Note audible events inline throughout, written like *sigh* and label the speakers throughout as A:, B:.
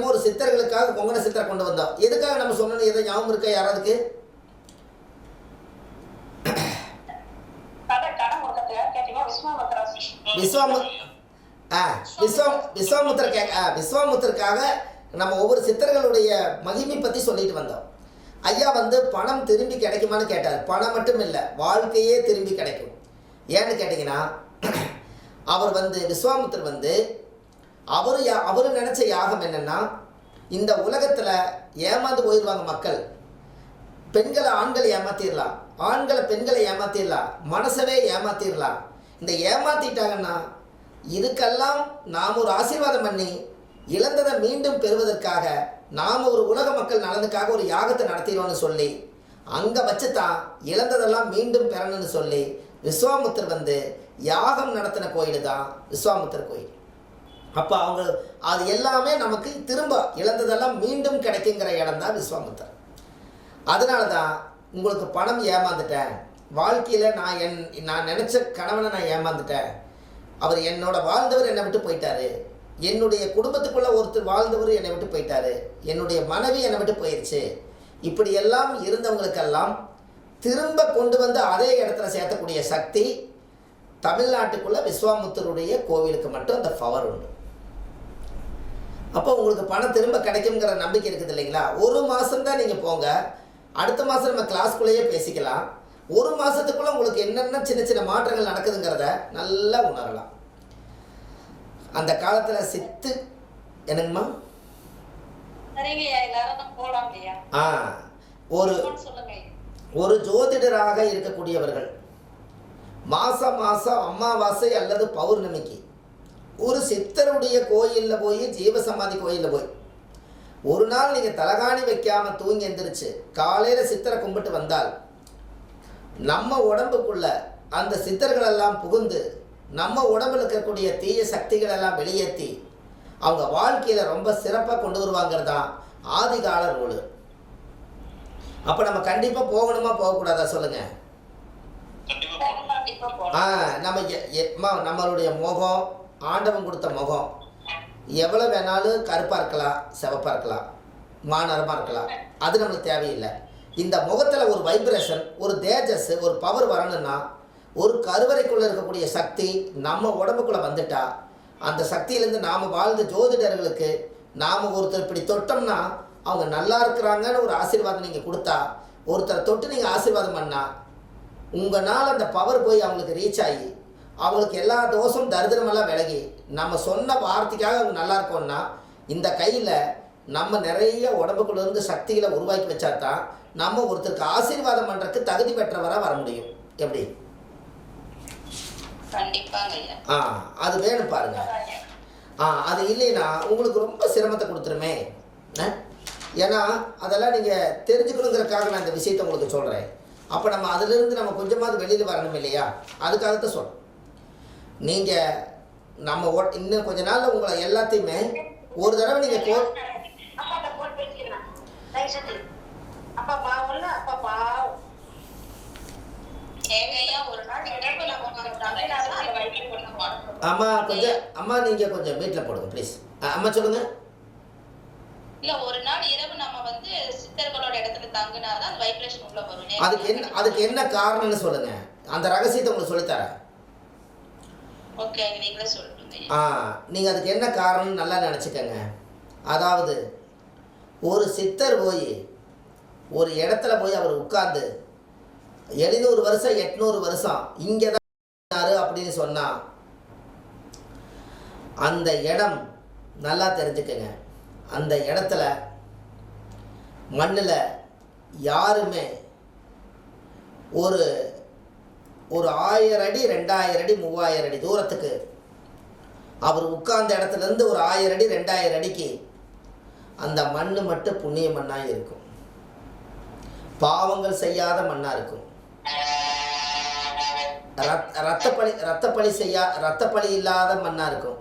A: என்னமோ ஒரு சித்தர்களுக்காக கொங்கண சித்தரை கொண்டு வந்தோம் எதுக்காக நம்ம சொன்னோம் எதை ஞாபகம் இருக்கா? யாராவதுக்கு விஸ்வாமு ஆ விஸ்வம் விஸ்வாமுத்தர் கே ஆ விஸ்வாமுத்தருக்காக நம்ம ஒவ்வொரு சித்தர்களுடைய மகிமை பற்றி சொல்லிட்டு வந்தோம். ஐயா வந்து பணம் திரும்பி கிடைக்குமான்னு கேட்டார். பணம் மட்டும் இல்லை வாழ்க்கையே திரும்பி கிடைக்கும். ஏன்னு கேட்டிங்கன்னா அவர் வந்து விஸ்வாமுத்தர் வந்து அவர் யா அவர் நினச்ச யாகம் என்னென்னா இந்த உலகத்தில் ஏமாந்து போயிடுவாங்க மக்கள். பெண்களை ஆண்களை ஏமாத்திடலாம் ஆண்களை பெண்களை ஏமாத்திடலாம் மனசவே ஏமாத்திடலாம் இந்த ஏமாத்திட்டாங்கன்னா இதுக்கெல்லாம் நாம் ஒரு ஆசீர்வாதம் பண்ணி இழந்ததை மீண்டும் பெறுவதற்காக நாம் ஒரு உலக மக்கள் நலனுக்காக ஒரு யாகத்தை நடத்திடுவோம்னு சொல்லி அங்கே வச்சு தான் இழந்ததெல்லாம் மீண்டும் பெறணும்னு சொல்லி விஸ்வாமுத்தர் வந்து யாகம் நடத்தின கோயில் தான் விஸ்வாமுத்தர் கோயில். அப்போ அவங்க அது எல்லாமே நமக்கு திரும்ப இழந்ததெல்லாம் மீண்டும் கிடைக்குங்கிற இடம் தான் விஸ்வாமுத்தர் அதனால தான் உங்களுக்கு பணம் ஏமாந்துட்டேன். வாழ்க்கையில் நான் என் நான் நினச்ச கணவனை நான் ஏமாந்துட்டேன். அவர் என்னோட வாழ்ந்தவர் என்னை விட்டு போயிட்டாரு. என்னுடைய குடும்பத்துக்குள்ளே ஒருத்தர் வாழ்ந்தவர் என்னை விட்டு போயிட்டாரு. என்னுடைய மனைவி என்னை விட்டு போயிடுச்சு இப்படியெல்லாம் இருந்தவங்களுக்கெல்லாம் திரும்ப கொண்டு வந்து அதே இடத்துல சேர்த்தக்கூடிய சக்தி தமிழ்நாட்டுக்குள்ளே விஸ்வாமுத்தருடைய கோவிலுக்கு மட்டும் அந்த பவர் உண்டு. அப்போ உங்களுக்கு பணம் திரும்ப கிடைக்குங்கிற நம்பிக்கை இருக்குது இல்லைங்களா? ஒரு மாதம் தான் நீங்கள் போங்க. அடுத்த மாதம் நம்ம கிளாஸ்க்குள்ளேயே பேசிக்கலாம். ஒரு மாதத்துக்குள்ளே உங்களுக்கு என்னென்ன சின்ன சின்ன மாற்றங்கள் நடக்குதுங்கிறத நல்லா உணரலாம். அந்த காலத்தில் சித்து என்னங்கம்மா? ஆ ஒரு ஒரு ஜோதிடராக இருக்கக்கூடியவர்கள் மாதம் மாதம் அமாவாசை அல்லது பௌர்ணமிக்கு ஒரு சித்தருடைய கோயிலில் போய் ஜீவசமாதி கோயிலில் போய். ஒரு நாள் நீங்கள் தலகாணி வைக்காம தூங்கி எந்திரிச்சு காலையில் சித்தரை கும்பிட்டு வந்தால் நம்ம உடம்புக்குள்ள அந்த சித்தர்களெல்லாம் புகுந்து நம்ம உடம்புல இருக்கக்கூடிய தீய சக்திகள் எல்லாம் வெளியேற்றி அவங்க வாழ்க்கையில் ரொம்ப சிறப்பாக கொண்டு வருவாங்கிறது தான் ஆதிகால ரூலு. அப்போ நம்ம கண்டிப்பாக போகணுமா போகக்கூடாதா சொல்லுங்கள் ஆ நம்ம நம்மளுடைய முகம் ஆண்டவன் கொடுத்த முகம். எவ்வளோ வேணாலும் கருப்பாக இருக்கலாம் சிவப்பாக இருக்கலாம் மாநரமாக இருக்கலாம். அது நம்மளுக்கு தேவையில்லை. இந்த முகத்தில் ஒரு வைப்ரேஷன் ஒரு தேஜஸ் ஒரு பவர் வரணும்னா ஒரு கருவறைக்குள்ளே இருக்கக்கூடிய சக்தி நம்ம உடம்புக்குள்ளே வந்துட்டா அந்த சக்தியிலேருந்து நாம் வாழ்ந்த ஜோதிடர்களுக்கு நாம் ஒருத்தர் இப்படி தொட்டோம்னா அவங்க நல்லா இருக்கிறாங்கன்னு ஒரு ஆசீர்வாதம் நீங்கள் கொடுத்தா ஒருத்தரை தொட்டு நீங்கள் ஆசீர்வாதம் பண்ணால் உங்களால் அந்த பவர் போய் அவங்களுக்கு ரீச் ஆகி அவங்களுக்கு எல்லா தோஷம் தரித்திரமெல்லாம் விலகி. நம்ம சொன்ன வார்த்தைக்காக அவங்க நல்லா இருக்கோம்னா இந்த கையில் நம்ம நிறைய உடம்புக்குள்ள இருந்து சக்திகளை உருவாக்கி வச்சா தான் நம்ம ஒருத்தருக்கு ஆசீர்வாதம் பண்ணுறதுக்கு தகுதி பெற்றவராக வர முடியும். எப்படி? ஆ அது வேணும் பாருங்க. ஆ அது இல்லைன்னா உங்களுக்கு ரொம்ப சிரமத்தை கொடுத்துருமே. ஆ? ஏன்னா அதெல்லாம் நீங்கள் தெரிஞ்சுக்கணுங்கிறதுக்காக நான் இந்த விஷயத்தை உங்களுக்கு சொல்கிறேன் அப்போ நம்ம அதிலிருந்து நம்ம கொஞ்சமாவது வெளியில் வரணும் இல்லையா? அதுக்காகத்தான் சொல்கிறேன் நீங்கள் நம்ம ஓ- இன்னும் கொஞ்ச நாளில் உங்களை எல்லாத்தையுமே ஒரு தடவை நீங்கள் கோ அம்மா கொஞ்சம் அம்மா நீங்கள் கொஞ்சம் வீட்டில் போடுங்க ப்ளீஸ் அம்மா சொல்லுங்கள்
B: இல்ல ஒரு நாள் இரவு நம்ம வந்து சித்தர்களோட இடத்துல தங்குனாதான் அந்த வைப்ரேஷன் உள்ள வரும்.
A: அதுக்கு என்ன அதுக்கு என்ன காரணம்னு சொல்லுங்கள் அந்த ரகசியத்தை உங்களுக்கு சொல்லித்தரேன்.
B: சொல்லுங்க
A: ஆ நீங்கள் அதுக்கு என்ன காரணம்னு நல்லா நினச்சிக்கங்க. அதாவது ஒரு சித்தர் போய் ஒரு இடத்துல போய் அவர் உட்கார்ந்து எழுநூறு வருஷம் எட்நூறு வருஷம் இங்கே தான் அப்படின்னு சொன்னால் அந்த இடம் நல்லா தெரிஞ்சுக்கங்க. அந்த இடத்துல மண்ணில் யாருமே ஒரு ஒரு ஆயிரம் அடி ரெண்டாயிரம் அடி மூவாயிரம் அடி தூரத்துக்கு. அவர் உட்கார்ந்த இடத்துலேருந்து ஒரு ஆயிரம் அடி ரெண்டாயிரம் அடிக்கு அந்த மண் மட்டும் புண்ணிய மண்ணாக இருக்கும். பாவங்கள் செய்யாத மண்ணாக இருக்கும். ரத் ரத்தப்பழி ரத்தப்பழி செய்யா ரத்தப்பழி இல்லாத மண்ணாக இருக்கும்.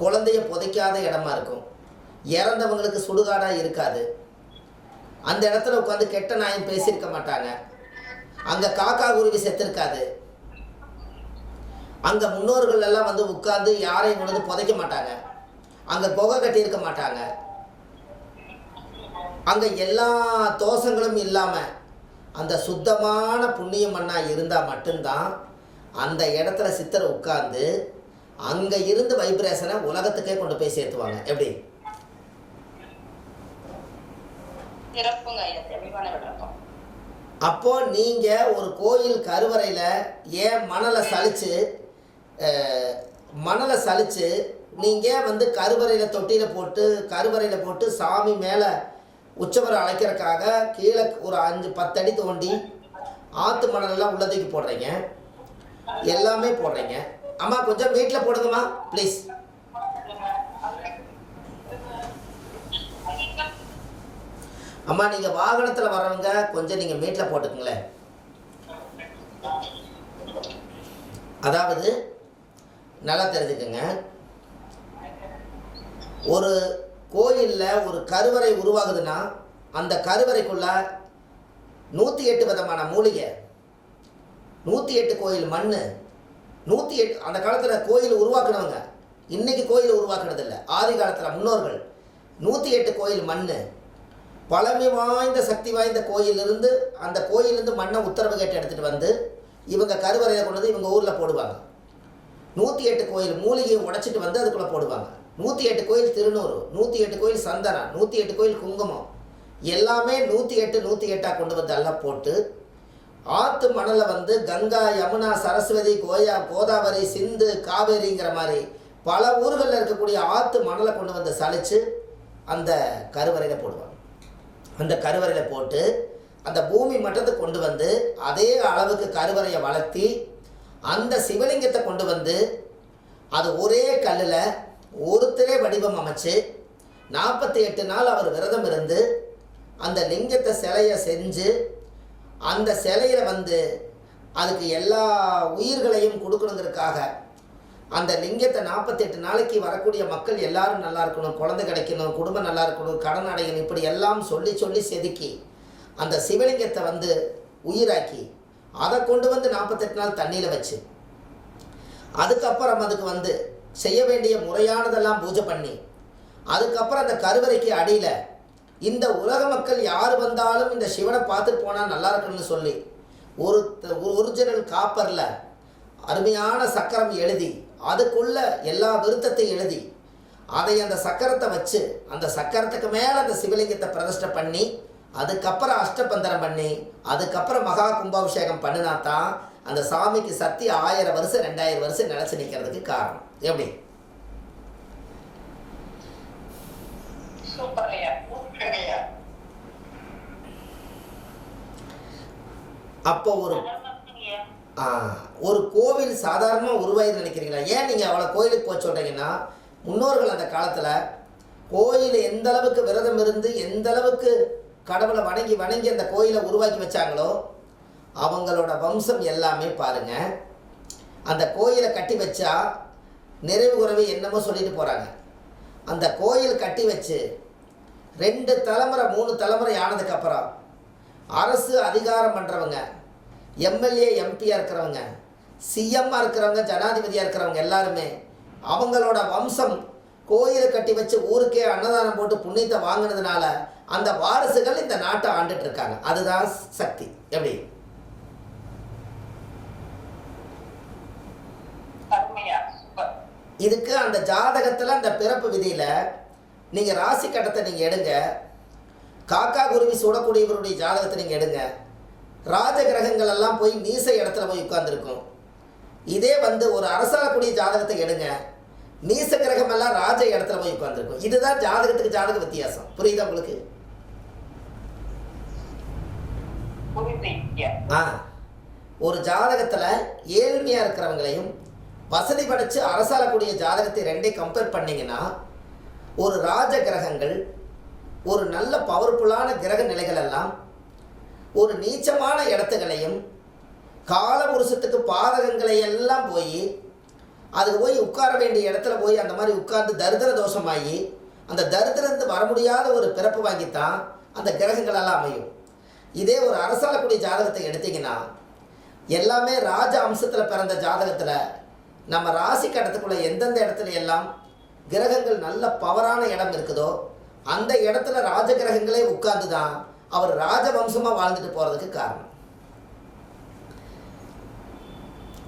A: குழந்தைய புதைக்காத இடமா இருக்கும். இறந்தவங்களுக்கு சுடுகாடாக இருக்காது. அந்த இடத்துல உட்காந்து கெட்ட நாயம் பேசியிருக்க மாட்டாங்க. அங்கே காக்கா குருவி செத்துருக்காது. அங்கே முன்னோர்கள் எல்லாம் வந்து உட்கார்ந்து யாரையும் கொண்டு புதைக்க மாட்டாங்க. அங்கே புகை கட்டியிருக்க மாட்டாங்க. அங்கே எல்லா தோஷங்களும் இல்லாமல் அந்த சுத்தமான புண்ணிய மண்ணாக இருந்தால் மட்டும்தான் அந்த இடத்துல சித்தர் உட்கார்ந்து அங்கே இருந்து வைப்ரேஷனை உலகத்துக்கே கொண்டு போய் சேர்த்துவாங்க. எப்படி?
B: அப்போது
A: அப்போ நீங்கள் ஒரு கோயில் கருவறையில் ஏன் மணலை சலித்து மணலை சலித்து நீங்கள் வந்து கருவறையில் தொட்டியில் போட்டு கருவறையில் போட்டு சாமி மேலே உச்சவரை அழைக்கிறதுக்காக கீழே ஒரு அஞ்சு பத்தடி தோண்டி ஆற்று மணலெல்லாம் உள்ளதுக்கு போடுறீங்க. எல்லாமே போடுறீங்க. அம்மா கொஞ்சம் வீட்டில் போடுங்கம்மா ப்ளீஸ் அம்மா நீங்கள் வாகனத்தில் வரவங்க கொஞ்சம் நீங்கள் மீட்டில் போட்டுக்குங்களேன். அதாவது நல்லா தெரிஞ்சுக்கங்க. ஒரு கோயிலில் ஒரு கருவறை உருவாகுதுன்னா அந்த கருவறைக்குள்ள நூற்றி எட்டு விதமான மூலிகை. நூற்றி எட்டு கோயில் மண் நூற்றி எட்டு அந்த காலத்தில் கோயில் உருவாக்குனவங்க. இன்றைக்கி கோயில் உருவாக்குனதில்லை. ஆதி காலத்தில் முன்னோர்கள். நூற்றி எட்டு கோயில் மண் பழமை வாய்ந்த சக்தி வாய்ந்த கோயிலிருந்து அந்த கோயிலிருந்து மண்ணை உத்தரவு கேட்டு எடுத்துகிட்டு வந்து இவங்க கருவறையை கொண்டு வந்து இவங்க ஊரில் போடுவாங்க. நூற்றி எட்டு கோயில் மூலிகையை உடைச்சிட்டு வந்து அதுக்குள்ளே போடுவாங்க. நூற்றி எட்டு கோயில் திருநூறு நூற்றி எட்டு கோயில் சந்தனம் நூற்றி எட்டு கோயில் குங்குமம். எல்லாமே நூற்றி எட்டு நூற்றி எட்டாக கொண்டு வந்து எல்லாம் போட்டு ஆற்று மணலை வந்து கங்கா யமுனா சரஸ்வதி கோயா கோதாவரி சிந்து காவேரிங்கிற மாதிரி பல ஊர்களில் இருக்கக்கூடிய ஆற்று மணலை கொண்டு வந்து சளிச்சு அந்த கருவறையில் போடுவாங்க. அந்த கருவறையில் போட்டு அந்த பூமி மட்டத்துக்கு கொண்டு வந்து அதே அளவுக்கு கருவறையை வளர்த்தி அந்த சிவலிங்கத்தை கொண்டு வந்து அது ஒரே கல்லில் ஒருத்தரே வடிவம் அமைச்சு நாற்பத்தி எட்டு நாள் அவர் விரதம் இருந்து அந்த லிங்கத்தை சிலையை செஞ்சு அந்த சிலையில் வந்து அதுக்கு எல்லா உயிர்களையும் கொடுக்கணுங்கிறதுக்காக அந்த லிங்கத்தை நாற்பத்தெட்டு நாளைக்கு வரக்கூடிய மக்கள் எல்லாரும் நல்லா இருக்கணும் குழந்தை கிடைக்கணும் குடும்பம் நல்லா இருக்கணும் கடன் அடையணும் இப்படி எல்லாம் சொல்லி சொல்லி செதுக்கி அந்த சிவலிங்கத்தை வந்து உயிராக்கி அதை கொண்டு வந்து நாற்பத்தெட்டு நாள் தண்ணியில் வச்சு அதுக்கப்புறம் அதுக்கு வந்து செய்ய வேண்டிய முறையானதெல்லாம் பூஜை பண்ணி அதுக்கப்புறம் அந்த கருவறைக்கு அடியில் இந்த உலக மக்கள் யார் வந்தாலும் இந்த சிவனை பார்த்துட்டு போனால் நல்லா இருக்கணும்னு சொல்லி ஒரு ஒரிஜினல் காப்பரில் அருமையான சக்கரம் எழுதி அதுக்குள்ள எல்லா விருத்தத்தையும் எழுதி அதை அந்த சக்கரத்தை வச்சு அந்த சக்கரத்துக்கு மேலே அந்த சிவலிங்கத்தை பிரதிஷ்டை பண்ணி அதுக்கப்புறம் அஷ்டபந்தனம் பண்ணி அதுக்கப்புறம் மகா கும்பாபிஷேகம் பண்ணினா தான் அந்த சாமிக்கு சக்தி ஆயிரம் வருஷம் ரெண்டாயிரம் வருஷம் நிலச்சி நிற்கிறதுக்கு காரணம். எப்படி? அப்போ ஒரு ஒரு கோவில் சாதாரணமாக உருவாயிரு நினைக்கிறீங்களா? ஏன் நீங்கள் அவ்வளோ கோயிலுக்கு போக சொல்கிறீங்கன்னா முன்னோர்கள் அந்த காலத்தில் கோயில் எந்த அளவுக்கு விரதம் இருந்து எந்த அளவுக்கு கடவுளை வணங்கி வணங்கி அந்த கோயிலை உருவாக்கி வச்சாங்களோ அவங்களோட வம்சம் எல்லாமே பாருங்க. அந்த கோயிலை கட்டி வச்சா நிறைவு குறைவு என்னமோ சொல்லிட்டு போகிறாங்க அந்த கோயில் கட்டி வச்சு ரெண்டு தலைமுறை மூணு தலைமுறை ஆனதுக்கப்புறம் அரசு அதிகாரம் பண்ணுறவங்க எம்எல்ஏ எம்பியாக இருக்கிறவங்க சிஎம்மாக இருக்கிறவங்க ஜனாதிபதியாக இருக்கிறவங்க எல்லாருமே அவங்களோட வம்சம் கோயிலை கட்டி வச்சு ஊருக்கே அன்னதானம் போட்டு புண்ணியத்தை வாங்கினதுனால அந்த வாரிசுகள் இந்த நாட்டை ஆண்டுட்டு இருக்காங்க. அதுதான் சக்தி. எப்படி? இதுக்கு அந்த ஜாதகத்தில் அந்த பிறப்பு விதியில் நீங்கள் ராசி கட்டத்தை நீங்கள் எடுங்க. காக்கா குருவி சுடக்கூடியவருடைய ஜாதகத்தை நீங்கள் எடுங்க. ராஜ கிரகங்கள் எல்லாம் போய் நீச இடத்துல போய் உட்கார்ந்துருக்கும். இதே வந்து ஒரு அரசாளக்கூடிய ஜாதகத்தை எடுங்க. நீச கிரகம் எல்லாம் ராஜ இடத்துல போய் உட்கார்ந்துருக்கும். இதுதான் ஜாதகத்துக்கு ஜாதக வித்தியாசம். புரியுதா உங்களுக்கு? ஆ. ஒரு ஜாதகத்தில் ஏழ்மையாக இருக்கிறவங்களையும் வசதி படைச்சு அரசாளக்கூடிய ஜாதகத்தை ரெண்டையும் கம்பேர் பண்ணீங்கன்னா ஒரு ராஜ கிரகங்கள் ஒரு நல்ல பவர்ஃபுல்லான கிரக நிலைகள் எல்லாம் ஒரு நீச்சமான இடத்துகளையும் காலபுருஷத்துக்கு பாதகங்களை எல்லாம் போய் அது போய் உட்கார வேண்டிய இடத்துல போய் அந்த மாதிரி உட்கார்ந்து தரித்திர தோஷமாகி அந்த தரித்திரந்து வர முடியாத ஒரு பிறப்பு வாங்கித்தான் அந்த கிரகங்களெல்லாம் அமையும். இதே ஒரு அரசாளக்கூடிய ஜாதகத்தை எடுத்திங்கன்னா எல்லாமே ராஜ அம்சத்தில் பிறந்த ஜாதகத்தில் நம்ம ராசி கடத்துக்குள்ள எந்தெந்த இடத்துல எல்லாம் கிரகங்கள் நல்ல பவரான இடம் இருக்குதோ அந்த இடத்துல ராஜ கிரகங்களே உட்கார்ந்து தான் அவர் ராஜவம்சமாக வாழ்ந்துட்டு போகிறதுக்கு காரணம்.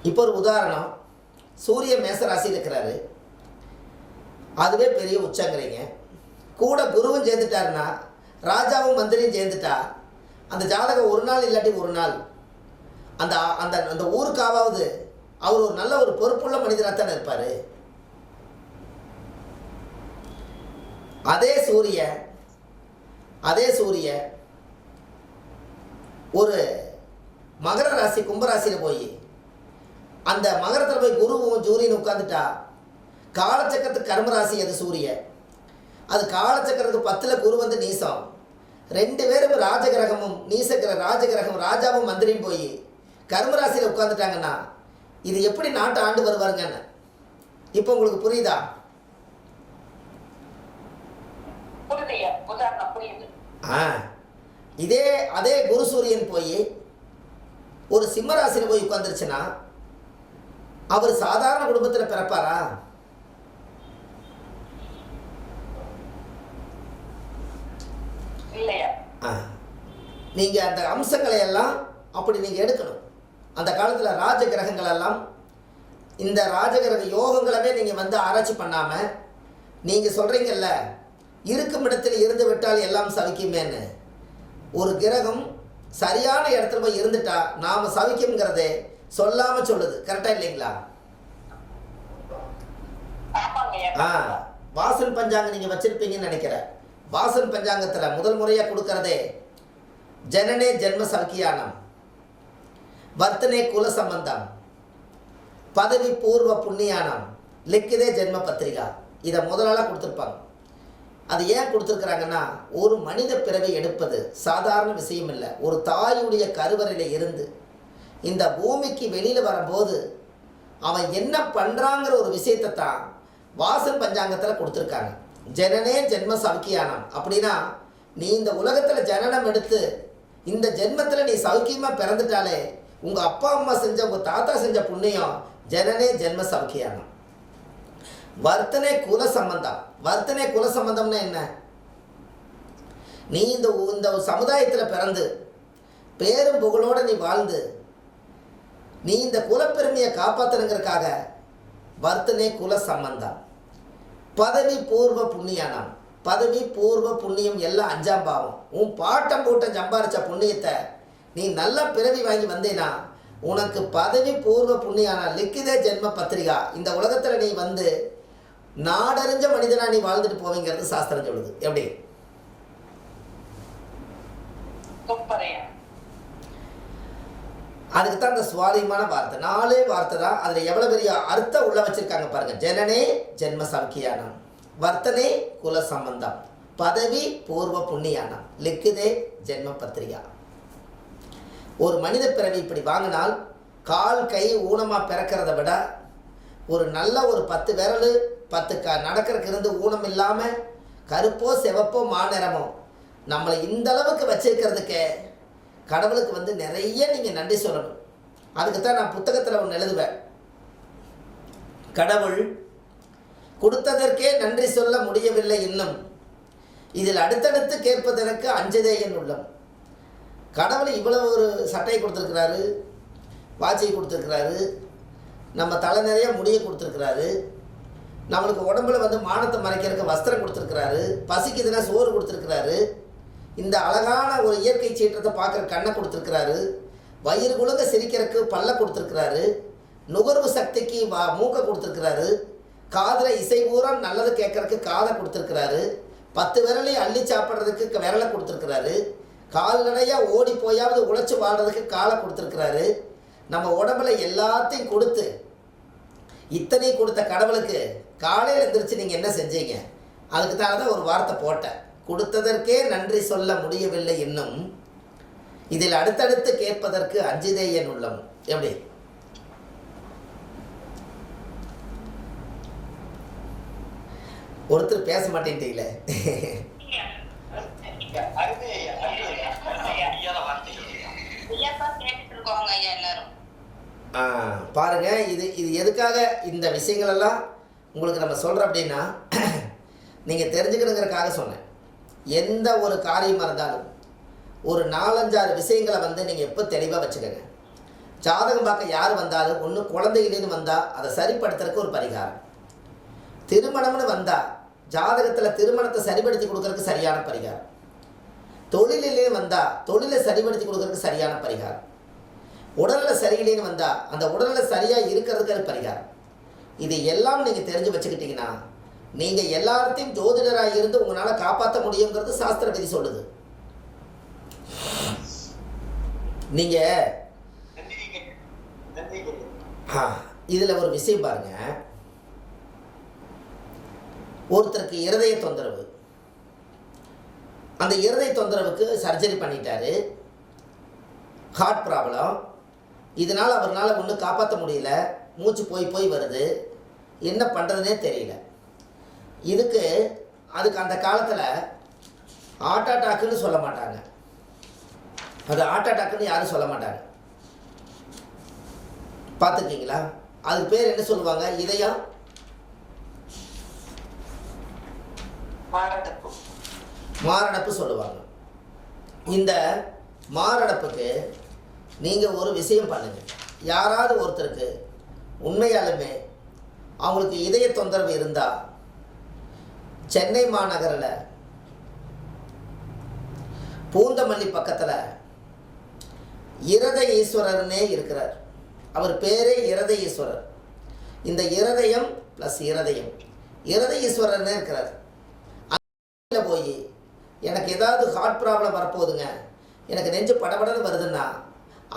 A: இப்போ ஒரு உதாரணம் சூரிய மேச ராசியில் இருக்கிறாரு. அதுவே பெரிய உச்சங்கிறீங்க. கூட குருவும் சேர்ந்துட்டாருன்னா ராஜாவும் மந்திரியும் சேர்ந்துட்டா அந்த ஜாதகம் ஒரு நாள் இல்லாட்டி ஒரு நாள் அந்த அந்த அந்த ஊருக்காவது அவர் ஒரு நல்ல ஒரு பொறுப்புள்ள மனிதராக தானே இருப்பார். அதே சூரிய அதே சூரிய ஒரு மகர ராசி கும்பராசியில் போய் அந்த மகரத்தில் போய் குருவும் ஜூரியன் உட்காந்துட்டா காலச்சக்கரத்துக்கு கர்மராசி அது சூரிய அது காலச்சக்கரத்துக்கு பத்தில் குரு வந்து நீசம். ரெண்டு பேரும் ராஜகிரகமும் நீசகிர ராஜகிரகம் ராஜாவும் மந்திரியும் போய் கர்மராசியில் உட்காந்துட்டாங்கன்னா இது எப்படி நாட்டை ஆண்டு வருவாருங்கன்னு. இப்போ உங்களுக்கு புரியுது. ஆ. இதே அதே குரு சூரியன் போய் ஒரு சிம்மராசியில் போய் உட்காந்துருச்சுன்னா அவர் சாதாரண குடும்பத்தில் பிறப்பாரா? நீங்கள் அந்த அம்சங்களை எல்லாம் அப்படி நீங்கள் எடுக்கணும். அந்த காலத்தில் ராஜ கிரகங்கள் எல்லாம் இந்த ராஜகிரக யோகங்களவே நீங்கள் வந்து ஆராய்ச்சி பண்ணாமல் நீங்கள் சொல்கிறீங்கல்ல இருக்கும் இடத்தில் இருந்து விட்டால் எல்லாம் சவிக்குமேன்னு. ஒரு கிரகம் சரியான இடத்துல போய் இருந்துட்டா நாம் சவிக்குங்கிறதே சொல்லாமல் சொல்லுது. கரெக்டாக இல்லைங்களா? ஆ வாசன் பஞ்சாங்கம் நீங்கள் வச்சிருப்பீங்கன்னு நினைக்கிறேன். வாசன் பஞ்சாங்கத்தில் முதல் முறையாக கொடுக்கறதே ஜனனே ஜென்ம சல்கியானம். வர்த்தனே குல சம்பந்தம். பதவி பூர்வ புண்ணியானம். லிக்கிதே ஜென்ம பத்திரிகா. இதை முதலாளாக கொடுத்துருப்பாங்க. அது ஏன் கொடுத்துருக்குறாங்கன்னா ஒரு மனித பிறவை எடுப்பது சாதாரண விஷயம் இல்லை. ஒரு தாயுடைய கருவறையில் இருந்து இந்த பூமிக்கு வெளியில் வரும்போது அவன் என்ன பண்ணுறாங்கிற ஒரு விஷயத்தை தான் வாசல் பஞ்சாங்கத்தில் கொடுத்துருக்காங்க. ஜனனே ஜென்ம சவுக்கியானம் அப்படின்னா நீ இந்த உலகத்தில் ஜனனம் எடுத்து இந்த ஜென்மத்தில் நீ சவுக்கியமாக பிறந்துட்டாலே உங்கள் அப்பா அம்மா செஞ்ச உங்கள் தாத்தா செஞ்ச புண்ணியம் ஜனனே ஜென்ம சவுக்கியானம் வர்த்தனை குல சம்பந்தம். வர்த்தனை குல சம்பந்தம்னா என்ன? நீ இந்த இந்த சமுதாயத்தில் பிறந்து பேரும் புகழோடு நீ வாழ்ந்து நீ இந்த குலப்பெருமையை காப்பாற்றணுங்கிறதுக்காக வர்த்தனை குல சம்பந்தம். பதவி பூர்வ புண்ணியானாம் பதவி பூர்வ புண்ணியம் எல்லாம் அஞ்சாம் பாவம். உன் பாட்டம் போட்ட சம்பாரிச்ச புண்ணியத்தை நீ நல்ல பிறவி வாங்கி வந்தேனா உனக்கு பதவி பூர்வ புண்ணியானா லிக்கிதே ஜென்ம பத்திரிகா. இந்த உலகத்தில் நீ வந்து நாடறிஞ்ச மனிதனா நீ வாழ்ந்துட்டு போவீங்கிறது சாஸ்திரம் சொல்லுது. எப்படி? அதுக்கு தான் அந்த சுவாரஸ்யமான வார்த்தை. நாலே வார்த்தை தான் அதில் எவ்வளோ பெரிய அர்த்தம் உள்ள வச்சிருக்காங்க பாருங்க. ஜனனே ஜென்ம சவுக்கியானம் வர்த்தனே குல சம்பந்தம். பதவி பூர்வ புண்ணியானம். லிக்குதே ஜென்ம பத்திரிகா ஒரு மனித பிறவி இப்படி வாங்கினால் கால் கை ஊனமாக பிறக்கிறத விட ஒரு நல்ல ஒரு பத்து விரல் பத்து க நடக்கிறதுக்கு இருந்து ஊனம் இல்லாமல் கருப்போ சிவப்போ மாநிறமோ நம்மளை இந்த அளவுக்கு வச்சிருக்கிறதுக்கு கடவுளுக்கு வந்து நிறைய நீங்கள் நன்றி சொல்லணும். அதுக்கு தான் நான் புத்தகத்தில் ஒன்று எழுதுவேன். கடவுள் கொடுத்ததற்கே நன்றி சொல்ல முடியவில்லை இன்னும். இதில் அடுத்தடுத்து கேட்பதற்கு அஞ்சதே என் உள்ளம். கடவுள் இவ்வளவு ஒரு சட்டையை கொடுத்துருக்கிறாரு வாட்சியை கொடுத்துருக்கிறாரு நம்ம தலை நிறைய முடியை கொடுத்துருக்கிறாரு நம்மளுக்கு உடம்புல வந்து மானத்தை மறைக்கிறதுக்கு வஸ்திரம் கொடுத்துருக்கிறாரு பசிக்குதுன்னா சோறு கொடுத்துருக்கிறாரு இந்த அழகான ஒரு இயற்கை சீற்றத்தை பார்க்குற கண்ணை கொடுத்துருக்கிறாரு வயிறு குழுங்க சிரிக்கிறதுக்கு பல்ல கொடுத்துருக்கிறாரு நுகர்வு சக்திக்கு வா மூக்கை கொடுத்துருக்கிறாரு காதில் இசை பூரா நல்லது கேட்கறதுக்கு காதை கொடுத்துருக்கிறாரு பத்து விரலையும் அள்ளி சாப்பிட்றதுக்கு விரலை கொடுத்துருக்கிறாரு கால்நடையாக ஓடி போயாவது உழைச்சி வாழ்கிறதுக்கு காலை கொடுத்துருக்கிறாரு. நம்ம உடம்புல எல்லாத்தையும் கொடுத்து இத்தனை கொடுத்த கடவுளுக்கு காலையில் எந்திரிச்சு நீங்கள் என்ன செஞ்சீங்க அதுக்கு தான் ஒரு வார்த்தை போட்டேன் கொடுத்ததற்கே நன்றி சொல்ல முடியவில்லை இன்னும் இதில் அடுத்தடுத்து கேட்பதற்கு அஞ்சுதே என் உள்ளம் எப்படி ஒருத்தர் பேச மாட்டேன்ட்டீங்களே
B: எல்லாரும்
A: பாருங்கள் பாருங்க இது இது எதுக்காக இந்த விஷயங்களெல்லாம் உங்களுக்கு நம்ம சொல்கிறோம் அப்படின்னா *clears throat* நீங்கள் தெரிஞ்சுக்கணுங்கிறக்காக சொன்னேன். எந்த ஒரு காரியமாக இருந்தாலும் ஒரு நாலஞ்சாறு விஷயங்களை வந்து நீங்கள் எப்போ தெளிவாக வச்சுக்கோங்க. ஜாதகம் பார்க்க யார் வந்தாலும் ஒன்று குழந்தையிலேருந்து வந்தால் அதை சரிப்படுத்துறதுக்கு ஒரு பரிகாரம். திருமணம்னு வந்தால் ஜாதகத்தில் திருமணத்தை சரிப்படுத்தி கொடுக்கறதுக்கு சரியான பரிகாரம். தொழிலிலே வந்தால் தொழிலை சரிப்படுத்தி கொடுக்கறதுக்கு சரியான பரிகாரம். உடல்நிலை சரியில்லைன்னு வந்தால் அந்த உடல்நிலை சரியாக இருக்கிறதுக்கு அது பரிகாரம். இது எல்லாம் நீங்கள் தெரிஞ்சு வச்சுக்கிட்டீங்கன்னா நீங்கள் எல்லாத்தையும் ஜோதிடராக இருந்து உங்களால் காப்பாற்ற முடியுங்கிறது சாஸ்திர விதி சொல்லுது. நீங்கள் இதில் ஒரு விஷயம் பாருங்க. ஒருத்தருக்கு இருதய தொந்தரவு. அந்த இருதய தொந்தரவுக்கு சர்ஜரி பண்ணிட்டாரு. ஹார்ட் ப்ராப்ளம் இதனால் அவர்னால ஒன்றும் காப்பாற்ற முடியல. மூச்சு போய் போய் வருது. என்ன பண்ணுறதுனே தெரியல. இதுக்கு அதுக்கு அந்த காலத்தில் ஹார்ட் அட்டாக்குன்னு சொல்ல மாட்டாங்க. அது ஹார்ட் அட்டாக்குன்னு யாரும் சொல்ல மாட்டாங்க. பார்த்துருக்கீங்களா? அதுக்கு பேர் என்ன சொல்லுவாங்க? இதயம்?
C: மாரடைப்பு.
A: மாரடைப்பு சொல்லுவாங்க. இந்த மாரடைப்புக்கு நீங்கள் ஒரு விஷயம் பண்ணுங்கள் யாராவது ஒருத்தருக்கு உண்மையாலுமே அவங்களுக்கு இதய தொந்தரவு இருந்தால் சென்னை மாநகரில் பூந்தமல்லி பக்கத்தில் இருதய ஈஸ்வரர்னே இருக்கிறார். அவர் பேரே இரத ஈஸ்வரர். இந்த இருதயம் ப்ளஸ் இருதயம். இரத ஈஸ்வரர்னே இருக்கிறார். அங்க போய் எனக்கு ஏதாவது ஹார்ட் ப்ராப்ளம் வரப்போகுதுங்க. எனக்கு நெஞ்சு படபடன்னு வருதுன்னா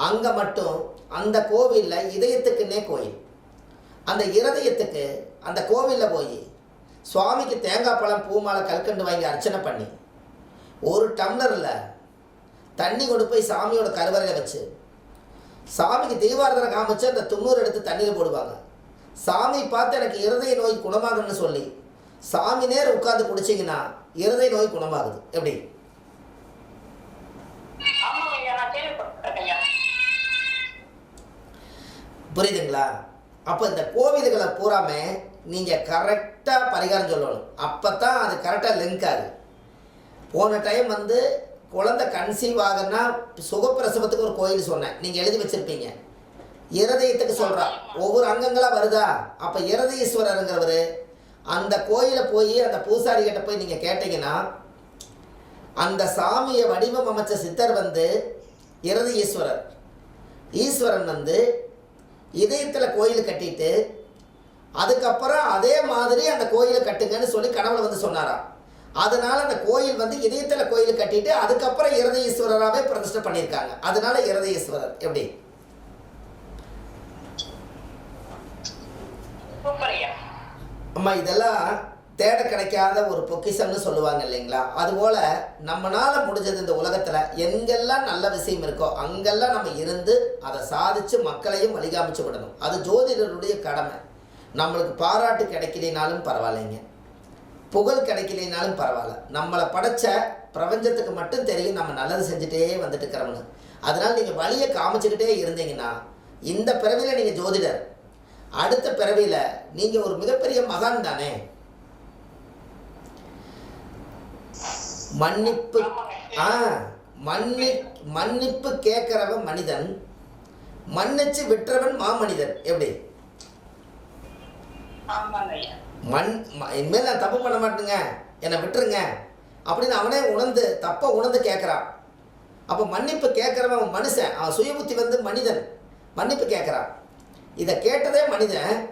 A: அங்கே மட்டும் அந்த கோவிலில் இதயத்துக்குன்னே கோயில் அந்த இருதயத்துக்கு அந்த கோவிலில் போய் சுவாமிக்கு தேங்காய் பழம் பூமாலை கல்கண்டு வாங்கி அர்ச்சனை பண்ணி ஒரு டம்ளரில் தண்ணி கொண்டு போய் சாமியோட கருவறையில் வச்சு சாமிக்கு தீபாரதனை காமிச்சு அந்த துண்ணூறு எடுத்து தண்ணியில் போடுவாங்க. சாமி பார்த்து எனக்கு இருதய நோய் குணமாகணும்னு சொல்லி சாமி நேர் உட்காந்து குடிச்சிங்கன்னா இருதய நோய் குணமாகுது. எப்படி
C: ஆமாங்க ஐயா நான் கேள்விப்பட்டிருக்கேன் ஐயா
A: புரியுதுங்களா? அப்போ இந்த கோவில்களை பூராமே நீங்கள் கரெக்டாக பரிகாரம் சொல்லணும். அப்போ தான் அது கரெக்டாக லிங்க் ஆகுது. போன டைம் வந்து குழந்தை கன்சீவ் ஆகுன்னா சுகப்பிரசவத்துக்கு ஒரு கோயில் சொன்னேன். நீங்கள் எழுதி வச்சுருப்பீங்க. இருதயத்துக்கு சொல்கிறா ஒவ்வொரு அங்கங்களாக வருதா? அப்போ இருதயீஸ்வரருங்கிறவர் அந்த கோயிலை போய் அந்த பூசாரிகிட்ட போய் நீங்கள் கேட்டிங்கன்னா அந்த சாமியை வடிவம் அமைச்ச சித்தர் வந்து இருதயீஸ்வரர். ஈஸ்வரன் வந்து இதயத்தில் கோயில் கட்டிட்டு அதுக்கப்புறம் அதே மாதிரி அந்த கோயிலை கட்டுங்கன்னு சொல்லி கனவுல வந்து சொன்னாராம். அதனால அந்த கோயில் வந்து இதயத்தில் கோயில் கட்டிட்டு அதுக்கப்புறம் இருதயீஸ்வரராகவே பிரதிஷ்டை பண்ணியிருக்காங்க. அதனால இருதயீஸ்வரர் எப்படி? அம்மா இதெல்லாம் தேட கிடைக்காத ஒரு பொக்கிஷம்னு சொல்லுவாங்க இல்லைங்களா? அதுபோல் நம்மளால் முடிஞ்சது இந்த உலகத்தில் எங்கெல்லாம் நல்ல விஷயம் இருக்கோ அங்கெல்லாம் நம்ம இருந்து அதை சாதித்து மக்களையும் வழிகாமிச்சு விடணும். அது ஜோதிடருடைய கடமை. நம்மளுக்கு பாராட்டு கிடைக்கலைனாலும் பரவாயில்லைங்க. புகழ் கிடைக்கலைனாலும் பரவாயில்ல. நம்மளை படைச்ச பிரபஞ்சத்துக்கு மட்டும் தெரியும் நம்ம நல்லது செஞ்சுட்டே வந்துட்டு இருக்கிறோம்னு அதனால் நீங்கள் வழியை காமிச்சுக்கிட்டே இருந்தீங்கன்னா இந்த பிறவியில் நீங்கள் ஜோதிடர். அடுத்த பிறவியில் நீங்கள் ஒரு மிகப்பெரிய மகான் தானே. மன்னிப்பு ஆ மன்னி மன்னிப்பு கேட்குறவன் மனிதன் மன்னிச்சு விட்டுறவன் மாமனிதன். எப்படி? மண் இனிமேல் நான் தப்பு பண்ண மாட்டேங்க. என்னை விட்டுருங்க. அப்படின்னு அவனே உணர்ந்து தப்பை உணர்ந்து கேட்குறான். அப்போ மன்னிப்பு கேட்குறவன் அவன் மனுஷன். அவன் சுயபுத்தி வந்து மனிதன். மன்னிப்பு கேட்குறான். இதை கேட்டதே மனிதன்.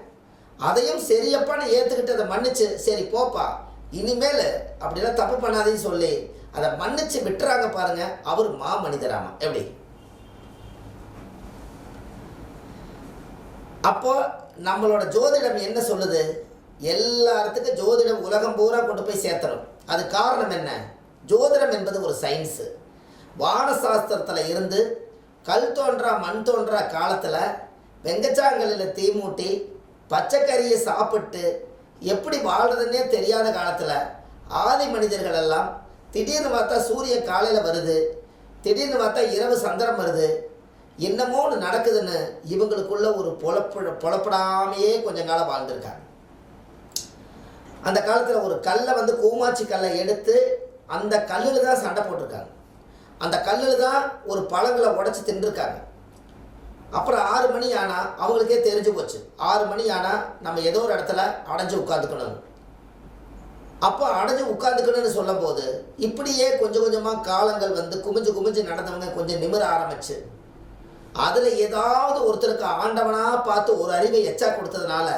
A: அதையும் சரியப்பான்னு ஏற்றுக்கிட்டு அதை மன்னிச்சு சரி போப்பா. இனிமேல் அப்படிலாம் தப்பு பண்ணாதேன்னு சொல்லி அதை மன்னிச்சு விட்டுறாங்க பாருங்க அவர் மா மனிதராமா எப்படி? அப்போ நம்மளோட ஜோதிடம் என்ன சொல்லுது? எல்லாத்துக்கும் ஜோதிடம் உலகம் பூரா கொண்டு போய் சேர்த்தணும். அது காரணம் என்ன? ஜோதிடம் என்பது ஒரு சயின்ஸு வானசாஸ்திரத்தில் இருந்து கல் தோன்றா மண் தோன்றா காலத்தில் வெங்கச்சாங்கல்லில் தீ மூட்டி பச்சைக்கறியை சாப்பிட்டு எப்படி வாழ்றதுன்னே தெரியாத காலத்தில் ஆதி மனிதர்கள் எல்லாம் திடீர்னு பார்த்தா சூரியன் காலையில் வருது திடீர்னு பார்த்தா இரவு சந்திரம் வருது என்னமோ ஒன்று நடக்குதுன்னு இவங்களுக்குள்ள ஒரு பொழப்பு புலப்படாமையே கொஞ்ச காலம் வாழ்ந்துருக்காங்க. அந்த காலத்தில் ஒரு கல்லை வந்து கூமாச்சி கல்லை எடுத்து அந்த கல்லில் தான் சண்டை போட்டிருக்காங்க. அந்த கல்லில் தான் ஒரு பழங்களை உடச்சி தின்றுருக்காங்க அப்புறம் ஆறு மணி ஆனால் அவங்களுக்கே தெரிஞ்சு போச்சு. ஆறு மணி ஆனால் நம்ம ஏதோ ஒரு இடத்துல அடைஞ்சு உட்காந்துக்கணும் அப்போ அடைஞ்சு உட்காந்துக்கணும்னு சொல்லும்போது இப்படியே கொஞ்சம் கொஞ்சமாக காலங்கள் வந்து குமிஞ்சு குமிஞ்சு நடந்தவங்க கொஞ்சம் நிமிர ஆரம்பிச்சு. அதில் ஏதாவது ஒருத்தருக்கு ஆண்டவனாக பார்த்து ஒரு அறிவை எச்சா கொடுத்ததுனால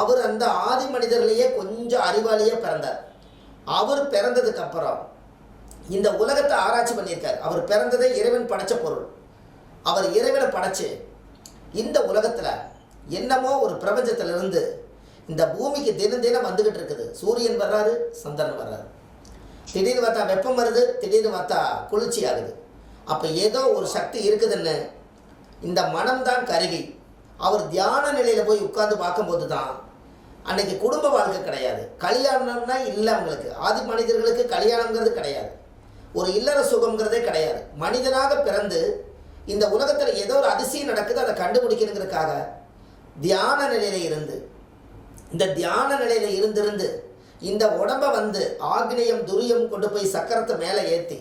A: அவர் அந்த ஆதி மனிதர்லேயே கொஞ்சம் அறிவாளியாக பிறந்தார். அவர் பிறந்ததுக்கப்புறம் இந்த உலகத்தை ஆராய்ச்சி பண்ணியிருக்கார். அவர் பிறந்ததே இறைவன் படைச்ச பொருள். அவர் இறைவனை படைச்சு இந்த உலகத்தில் என்னமோ ஒரு பிரபஞ்சத்திலிருந்து இந்த பூமிக்கு தினம் தினம் வந்துக்கிட்டு இருக்குது. சூரியன் வர்றாரு சந்திரன் வர்றாரு. திடீர்னு பார்த்தா வெப்பம் வருது திடீர்னு பார்த்தா குளிர்ச்சி ஆகுது. அப்போ ஏதோ ஒரு சக்தி இருக்குதுன்னு இந்த மனம்தான் கருவி அவர் தியான நிலையில் போய் உட்கார்ந்து பார்க்கும்போது தான் அன்னைக்கு குடும்ப வாழ்க்கை கிடையாது. கல்யாணம்னா இல்லை அவங்களுக்கு. ஆதி மனிதர்களுக்கு கல்யாணங்கிறது கிடையாது. ஒரு இல்லற சுகம்ங்கிறதே கிடையாது. மனிதனாக பிறந்து இந்த உலகத்தில் ஏதோ ஒரு அதிசயம் நடக்குது அதை கண்டுபிடிக்கணுங்கிறதுக்காக தியான நிலையில இருந்து இந்த தியான நிலையில இருந்திருந்து இந்த உடம்பை வந்து ஆக்னேயம் துரியம் கொண்டு போய் சக்கரத்தை மேலே ஏற்றி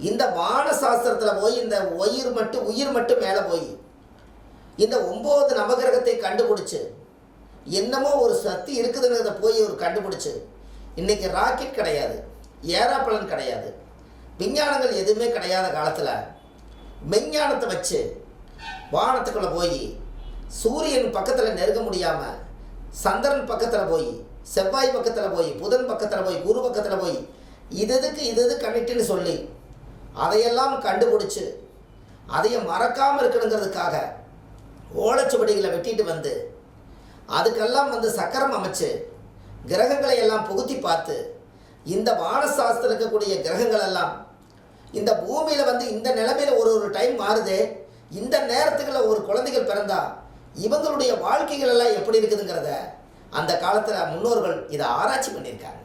A: இந்த வான சாஸ்திரத்தில் போய் இந்த உயிர் மட்டும் உயிர் மட்டும் மேலே போய் இந்த ஒம்பது நவகிரகத்தை கண்டுபிடிச்சு என்னமோ ஒரு சக்தி இருக்குதுங்கிறத போய் ஒரு கண்டுபிடிச்சு இன்றைக்கி ராக்கெட் கிடையாது ஏராப்பலன் கிடையாது விஞ்ஞானங்கள் எதுவுமே கிடையாத காலத்தில் மெஞ்ஞானத்தை வச்சு வானத்துக்குள்ளே போய் சூரியன் பக்கத்தில் நெருங்க முடியாமல் சந்திரன் பக்கத்தில் போய் செவ்வாய் பக்கத்தில் போய் புதன் பக்கத்தில் போய் குரு பக்கத்தில் போய் இது எதுக்கு இது இது கனெக்டுன்னு சொல்லி அதையெல்லாம் கண்டுபிடிச்சி அதையை மறக்காமல் இருக்கணுங்கிறதுக்காக ஓலைச்சுவடிகளை வெட்டிட்டு வந்து அதுக்கெல்லாம் வந்து சக்கரம் அமைச்சு கிரகங்களை எல்லாம் புகுத்தி பார்த்து இந்த வானசாஸ்திரம் இருக்கக்கூடிய கிரகங்கள் எல்லாம் இந்த பூமியில் வந்து இந்த நிலைமையில ஒரு ஒரு டைம் மாறுது. இந்த நேரத்துக்குள்ள ஒரு குழந்தைகள் பிறந்தா இவங்களுடைய வாழ்க்கைகள் எல்லாம் எப்படி இருக்குதுங்கிறத அந்த காலத்தில் முன்னோர்கள் இதை ஆராய்ச்சி பண்ணியிருக்காங்க.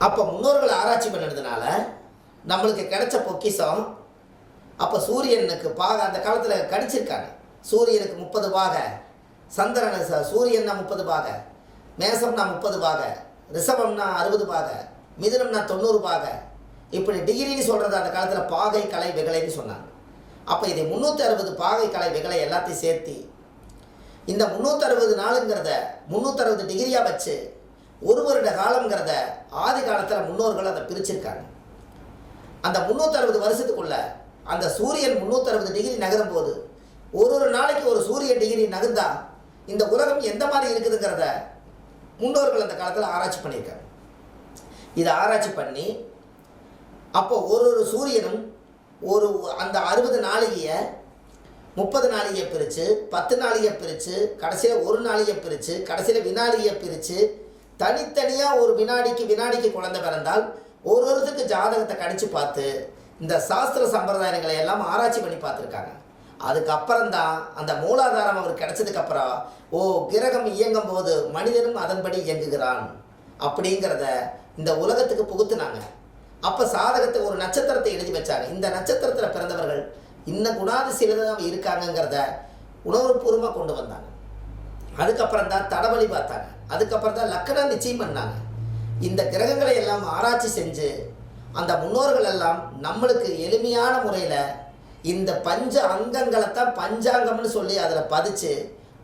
A: அப்போ முன்னோர்கள் ஆராய்ச்சி பண்ணதுனால நம்மளுக்கு கிடைச்ச பொக்கிஷம் அப்போ சூரியனுக்கு பாக அந்த காலத்தில் கடிச்சிருக்காங்க சூரியனுக்கு முப்பது பாக சந்திரன் ச- சூரியன்னா முப்பது பாக மேசம்னா முப்பது பாக ரிஷபம்னா அறுபது பாகை மிதுனம்னா தொண்ணூறு பாக. இப்படி டிகிரின்னு சொல்கிறது அந்த காலத்தில் பாகை கலை வெகலைன்னு சொன்னாங்க. அப்போ இதை முந்நூற்றி அறுபது பாகை கலை வெகலை எல்லாத்தையும் சேர்த்து இந்த முந்நூற்றறுபது நாளுங்கிறத முந்நூற்றறுபது டிகிரியாக வச்சு ஒரு வருட காலங்கிறத ஆதி காலத்தில் முன்னோர்கள் அதை பிரிச்சிருக்காங்க. அந்த முந்நூற்றறுபது வருஷத்துக்குள்ள அந்த சூரியன் முந்நூற்றறுபது டிகிரி நகரும் போது ஒரு ஒரு நாளைக்கு ஒரு சூரிய டிகிரி நகர்ந்தால் இந்த உலகம் எந்த மாதிரி இருக்குதுங்கிறத முன்னோர்கள் அந்த காலத்தில் ஆராய்ச்சி பண்ணியிருக்காங்க. இதை ஆராய்ச்சி பண்ணி அப்போ ஒரு ஒரு சூரியனும் ஒரு அந்த அறுபது நாளிகையை முப்பது நாளிகையை பிரித்து பத்து நாளிகை பிரித்து கடைசியில் ஒரு நாளிகை பிரித்து கடைசியில் வினாடியை பிரித்து தனித்தனியாக ஒரு வினாடிக்கு வினாடிக்கு குழந்தை பிறந்தால் ஒரு ஒருத்தருக்கு ஜாதகத்தை கணிச்சு பார்த்து இந்த சாஸ்திர சம்பிரதாயங்களை எல்லாம் ஆராய்ச்சி பண்ணி பார்த்துருக்காங்க. அதுக்கப்புறம்தான் அந்த மூலாதாரம் அவர் கிடச்சதுக்கப்புறம் ஓ கிரகம் இயங்கும் போது மனிதனும் அதன்படி இயங்குகிறான் அப்படிங்கிறத இந்த உலகத்துக்கு புகுத்துனாங்க. அப்போ சாதகத்தை ஒரு நட்சத்திரத்தை எழுதி வச்சாங்க இந்த நட்சத்திரத்தில் பிறந்தவர்கள் இன்ன குணாதிசீலதான் இருக்காங்கங்கிறத உணர்வுபூர்வமாக கொண்டு வந்தாங்க. அதுக்கப்புறம் தான் தடவழி பார்த்தாங்க. அதுக்கப்புறம் தான் லக்கணம் நிச்சயம் பண்ணாங்க. இந்த கிரகங்களை எல்லாம் ஆராய்ச்சி செஞ்சு அந்த முன்னோர்கள் எல்லாம் நம்மளுக்கு எளிமையான முறையில் இந்த பஞ்ச அங்கங்களை தான் பஞ்சாங்கம்னு சொல்லி அதில் பதிச்சு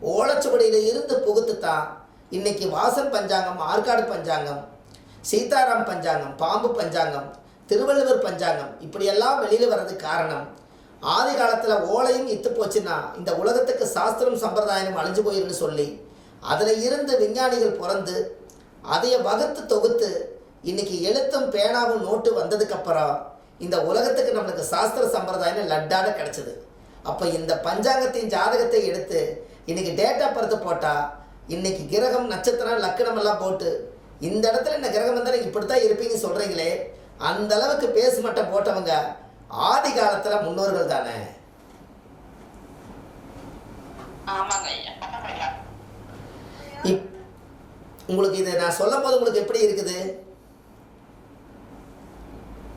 A: ஓலச்சுவடியில் இருந்து புகுத்து தான் இன்னைக்கு வாசல் பஞ்சாங்கம் ஆற்காடு பஞ்சாங்கம் சீதாராம் பஞ்சாங்கம் பாம்பு பஞ்சாங்கம் திருவள்ளுவர் பஞ்சாங்கம் இப்படியெல்லாம் வெளியில் வர்றதுக்கு காரணம். ஆதி காலத்தில் ஓலையும் இத்து போச்சுன்னா இந்த உலகத்துக்கு சாஸ்திரம் சம்பிரதாயம் அழிஞ்சு போயிருன்னு சொல்லி அதில் இருந்து விஞ்ஞானிகள் பிறந்து அதைய வகுத்து தொகுத்து இன்னைக்கு எழுத்தும் பேனாவும் நோட்டு வந்ததுக்கப்புறம் இந்த உலகத்துக்கு நம்மளுக்கு சாஸ்திர சம்பிரதாயம் லட்டாட கிடச்சிது. அப்போ இந்த பஞ்சாங்கத்தின் ஜாதகத்தை எடுத்து இன்னைக்கு டேட்டா பருத்து போட்டால் இன்னைக்கு கிரகம் நட்சத்திரம் லக்கணம் எல்லாம் போட்டு இந்த இடத்துல இந்த கிரகம் வந்தால் இப்படி தான் இருப்பீங்க சொல்கிறீங்களே அந்த அளவுக்கு பேசு மட்டம் போட்டவங்க ஆதி காலத்தில் முன்னோர்கள் தானே? இப் உங்களுக்கு இதை நான் சொல்லும் போது உங்களுக்கு எப்படி இருக்குது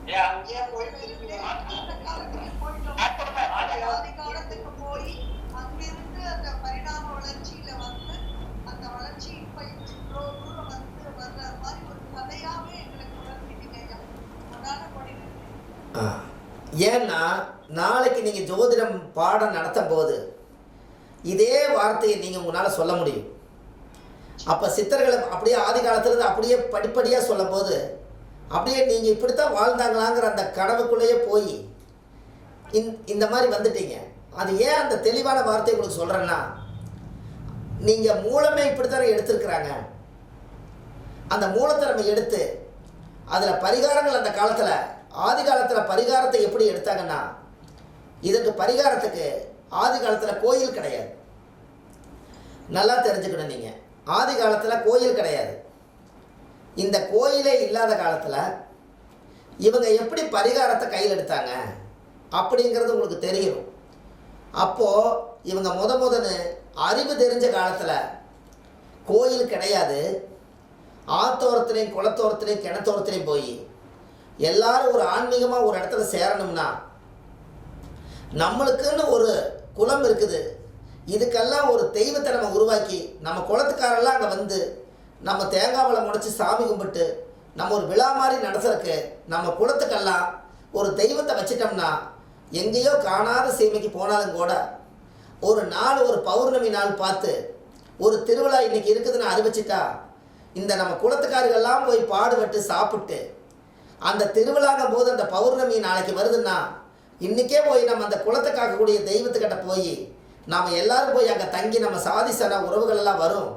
C: ஐயா
D: ஏன் போயிட்டு இருக்கீங்க? அந்த காலத்துக்கு போயிட்டோம்.
C: ஆட்கொடுமை, ஆட்கொடுமை.
D: ஆதி காலத்துக்கு போய் அங்கிருந்து அந்த பரிணாம வளர்ச்சியில வந்து அந்த வளர்ச்சி இப்ப இவ்வளோ தூரம் வந்து வர்ற மாதிரி ஒரு கதையாவே எங்களுக்கு உணர்த்திட்டீங்க ஐயா. அதான படிக்கிறேன்
A: ஆ. ஏன்னா நாளைக்கு நீங்கள் ஜோதிடம் பாடம் நடத்தும் போது இதே வார்த்தையை நீங்கள் உங்களால் சொல்ல முடியும். அப்போ சித்தர்களை அப்படியே ஆதி காலத்திலிருந்து அப்படியே படிப்படியாக சொல்லும்போது அப்படியே நீங்கள் இப்படித்தான் வாழ்ந்தாங்களாங்கிற அந்த கனவுக்குள்ளேயே போய் இந் இந்த மாதிரி வந்துட்டீங்க. அது ஏன் அந்த தெளிவான வார்த்தையை உங்களுக்கு சொல்கிறேன்னா நீங்கள் மூலமே இப்படித்தானே எடுத்திருக்கிறாங்க. அந்த மூலத்தை நம்ம எடுத்து அதில் பரிகாரங்கள் அந்த காலத்தில் ஆதி காலத்தில் பரிகாரத்தை எப்படி எடுத்தாங்கன்னா இதற்கு பரிகாரத்துக்கு ஆதி காலத்தில் கோயில் கிடையாது. நல்லா தெரிஞ்சுக்கணும் நீங்கள் ஆதி காலத்தில் கோயில் கிடையாது. இந்த கோயிலே இல்லாத காலத்தில் இவங்க எப்படி பரிகாரத்தை கையில் எடுத்தாங்க அப்படிங்கிறது உங்களுக்கு தெரியும். அப்போது இவங்க முத முதன்னு அறிவு தெரிஞ்ச காலத்தில் கோயில் கிடையாது. ஆத்தோரத்துலேயும் குளத்தோரத்துலேயும் கிணத்தோரத்துலேயும் போய் எல்லாரும் ஒரு ஆன்மீகமாக ஒரு இடத்துல சேரணும்னா நம்மளுக்குன்னு ஒரு குலம் இருக்குது. இதுக்கெல்லாம் ஒரு தெய்வத்தை நம்ம உருவாக்கி நம்ம குளத்துக்காரெல்லாம் அங்கே வந்து நம்ம தேங்காவில் முடைச்சி சாமி கும்பிட்டு நம்ம ஒரு விழா மாதிரி நடத்துறதுக்கு நம்ம குளத்துக்கெல்லாம் ஒரு தெய்வத்தை வச்சிட்டோம்னா எங்கேயோ காணாத சீமைக்கு போனாலும் கூட ஒரு நாள் ஒரு பௌர்ணமி நாள் பார்த்து ஒரு திருவிழா இன்றைக்கி இருக்குதுன்னு அறிவிச்சிட்டா இந்த நம்ம குளத்துக்காரர்கள்லாம் போய் பாடுபட்டு சாப்பிட்டு அந்த திருவிழாங்கும் போது அந்த பௌர்ணமி நாளைக்கு வருதுன்னா இன்றைக்கே போய் நம்ம அந்த குளத்தை காக்கக்கூடிய தெய்வத்துக்கிட்ட போய் நாம் எல்லாரும் போய் அங்கே தங்கி நம்ம சாதி சன உறவுகள் எல்லாம் வரும்.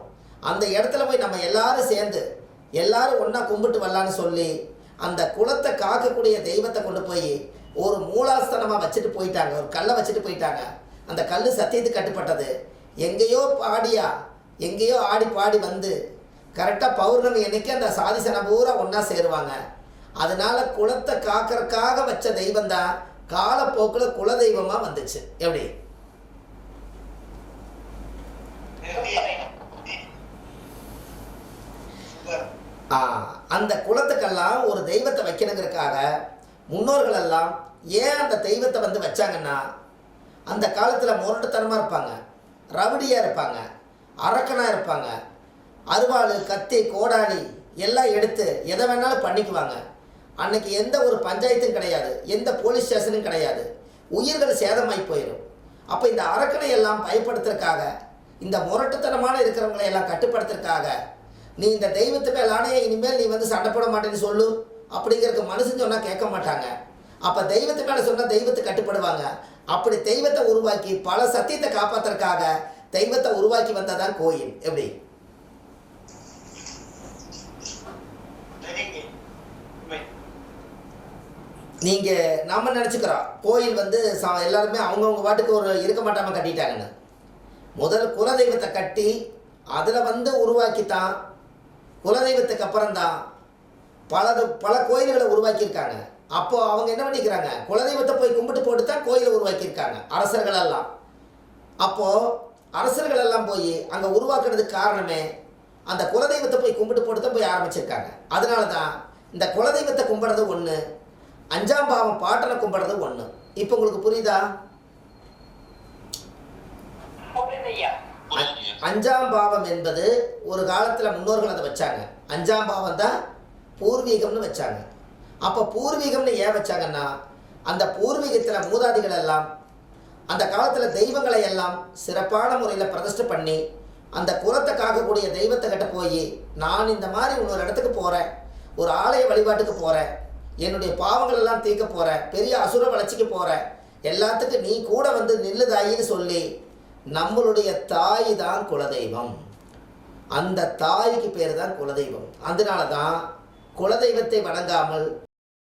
A: அந்த இடத்துல போய் நம்ம எல்லாரும் சேர்ந்து எல்லாரும் ஒன்றா கும்பிட்டு வரலான்னு சொல்லி அந்த குளத்தை காக்கக்கூடிய தெய்வத்தை கொண்டு போய் ஒரு மூலாஸ்தனமாக வச்சுட்டு போயிட்டாங்க. ஒரு கல்லை வச்சுட்டு போயிட்டாங்க. அந்த கல் சத்தியத்துக்கு கட்டுப்பட்டது. எங்கேயோ பாடியா எங்கேயோ ஆடி பாடி வந்து கரெக்டாக பௌர்ணமி அன்னைக்கு அந்த சாதிசனம் பூரா ஒன்றா சேருவாங்க. அதனால் குளத்தை காக்கிறதுக்காக வச்ச தெய்வம் தான் காலப்போக்கில் குலதெய்வமாக வந்துச்சு. எப்படி ஆ, அந்த குளத்துக்கெல்லாம் ஒரு தெய்வத்தை வைக்கணுங்கிறதுக்காக முன்னோர்கள் எல்லாம் ஏன் அந்த தெய்வத்தை வந்து வச்சாங்கன்னா அந்த காலத்தில் முரட்டுத்தனமாக இருப்பாங்க ரவுடியாக இருப்பாங்க அரக்கனாக இருப்பாங்க அருவாள் கத்தி கோடாளி எல்லாம் எடுத்து எதை வேணாலும் பண்ணிக்குவாங்க. அன்னைக்கு எந்த ஒரு பஞ்சாயத்தும் கிடையாது எந்த போலீஸ் ஸ்டேஷனும் கிடையாது உயிர்கள் சேதமாகி போயிடும் அப்போ இந்த அரக்கனை எல்லாம் பயப்படுத்துறதுக்காக இந்த முரட்டுத்தனமான இருக்கிறவங்களை எல்லாம் கட்டுப்படுத்துறதுக்காக நீ இந்த தெய்வத்து மேல் ஆணையை இனிமேல் நீ வந்து சண்டை போட மாட்டேன்னு சொல்லு அப்படிங்கிறதுக்கு மனுஷன் சொன்னால் கேட்க மாட்டாங்க. அப்போ தெய்வத்து மேலே சொன்னால் தெய்வத்தை கட்டுப்படுவாங்க. அப்படி தெய்வத்தை உருவாக்கி பல சத்தியத்தை காப்பாற்றுறதுக்காக தெய்வத்தை உருவாக்கி வந்ததான் கோயில். எப்படி? நீங்கள் நம்ம நினச்சிக்கிறோம். கோயில் வந்து சா எல்லாருமே அவங்கவுங்க பாட்டுக்கு ஒரு இருக்க மாட்டாமல் கட்டிட்டாங்கன்னு. முதல் குலதெய்வத்தை கட்டி அதில் வந்து உருவாக்கித்தான். குலதெய்வத்துக்கு அப்புறம்தான் பல பல கோயில்களை உருவாக்கியிருக்காங்க. அப்போ அவங்க என்ன பண்ணிக்கிறாங்க? குலதெய்வத்தை போய் கும்பிட்டு போட்டு தான் கோயிலை உருவாக்கியிருக்காங்க அரசர்கள் எல்லாம் அப்போது அரசர்கள் எல்லாம் போய் அங்கே உருவாக்குறதுக்கு காரணமே அந்த குலதெய்வத்தை போய் கும்பிட்டு போட்டு தான் போய் ஆரம்பிச்சிருக்காங்க. அதனால தான் இந்த குலதெய்வத்தை கும்பிட்றது ஒன்று அஞ்சாம் பாவம் பாட்டனை கும்பிட்றது ஒன்று இப்போ உங்களுக்கு புரியுதா? அஞ்சாம் பாவம் என்பது ஒரு காலத்தில் முன்னோர்கள் அதை வச்சாங்க. அஞ்சாம் பாவம் தான் பூர்வீகம்னு வச்சாங்க. அப்போ பூர்வீகம்னு ஏன் வச்சாங்கன்னா அந்த பூர்வீகத்தில் மூதாதிகள் எல்லாம் அந்த காலத்தில் தெய்வங்களை எல்லாம் சிறப்பான முறையில் பிரதிஷ்டை பண்ணி அந்த குலத்தை காக்கக்கூடிய தெய்வத்தை கிட்ட போய் நான் இந்த மாதிரி இன்னொரு இடத்துக்கு போகிறேன் ஒரு ஆலய வழிபாட்டுக்கு போகிறேன் என்னுடைய பாவங்கள் எல்லாம் தீர்க்க போகிறேன் பெரிய அசுர வளர்ச்சிக்கு போகிறேன் எல்லாத்துக்கும் நீ கூட வந்து நில்லுதாயின்னு சொல்லி நம்மளுடைய தாய் தான் குலதெய்வம். அந்த தாய்க்கு பேர் தான் குலதெய்வம். அதனால தான் குலதெய்வத்தை வணங்காமல்